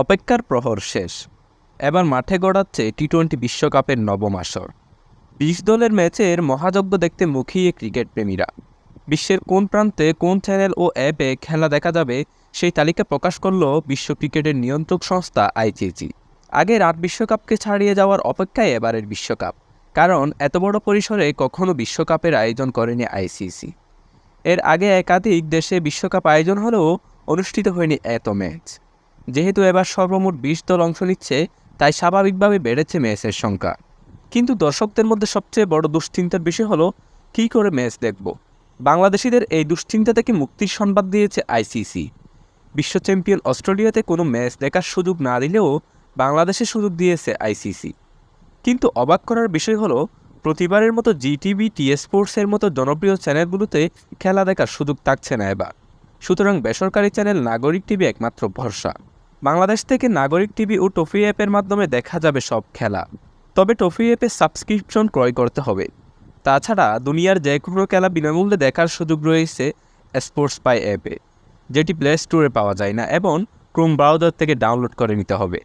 অপেক্ষার প্রহর শেষ। এবার মাঠে গড়াচ্ছে টি টোয়েন্টি বিশ্বকাপের নবম আসর। বিশ দলের ম্যাচের মহাযজ্ঞ দেখতে মুখিয়ে ক্রিকেট প্রেমীরা বিশ্বের কোন প্রান্তে কোন চ্যানেল ও অ্যাপে খেলা দেখা যাবে সেই তালিকা প্রকাশ করল বিশ্ব ক্রিকেটের নিয়ন্ত্রক সংস্থা আইসিসি আগের আট বিশ্বকাপকে ছাড়িয়ে যাওয়ার অপেক্ষায় এবারের বিশ্বকাপ। কারণ এত বড় পরিসরে কখনো বিশ্বকাপের আয়োজন করেনি আইসিসি এর আগে একাধিক দেশে বিশ্বকাপ আয়োজন হলেও অনুষ্ঠিত হয়নি এত ম্যাচ। যেহেতু এবার সর্বমোট বিশ দল অংশ নিচ্ছে, তাই স্বাভাবিকভাবে বেড়েছে ম্যাচের সংখ্যা। কিন্তু দর্শকদের মধ্যে সবচেয়ে বড় দুশ্চিন্তার বিষয় হলো, কী করে ম্যাচ দেখব? বাংলাদেশিদের এই দুশ্চিন্তা থেকে মুক্তির সংবাদ দিয়েছে আইসিসি। বিশ্ব চ্যাম্পিয়ন অস্ট্রেলিয়াতে কোনো ম্যাচ দেখার সুযোগ না দিলেও বাংলাদেশে সুযোগ দিয়েছে আইসিসি। কিন্তু অবাক করার বিষয় হলো, প্রতিবারের মতো জিটিভি টি স্পোর্টসের মতো জনপ্রিয় চ্যানেলগুলোতে খেলা দেখার সুযোগ থাকছে না এবার। সুতরাং বেসরকারি চ্যানেল নাগরিক টিভি একমাত্র ভরসা। বাংলাদেশ থেকে নাগরিক টিভি ও টফি অ্যাপের মাধ্যমে দেখা যাবে সব খেলা। তবে টফি অ্যাপে সাবস্ক্রিপশন ক্রয় করতে হবে। তাছাড়া দুনিয়ার যে কোনো খেলা বিনামূল্যে দেখার সুযোগ রয়েছে স্পোর্টস পাই অ্যাপে, যেটি প্লে স্টোরে পাওয়া যায় না এবং ক্রোম ব্রাউজার থেকে ডাউনলোড করে নিতে হবে।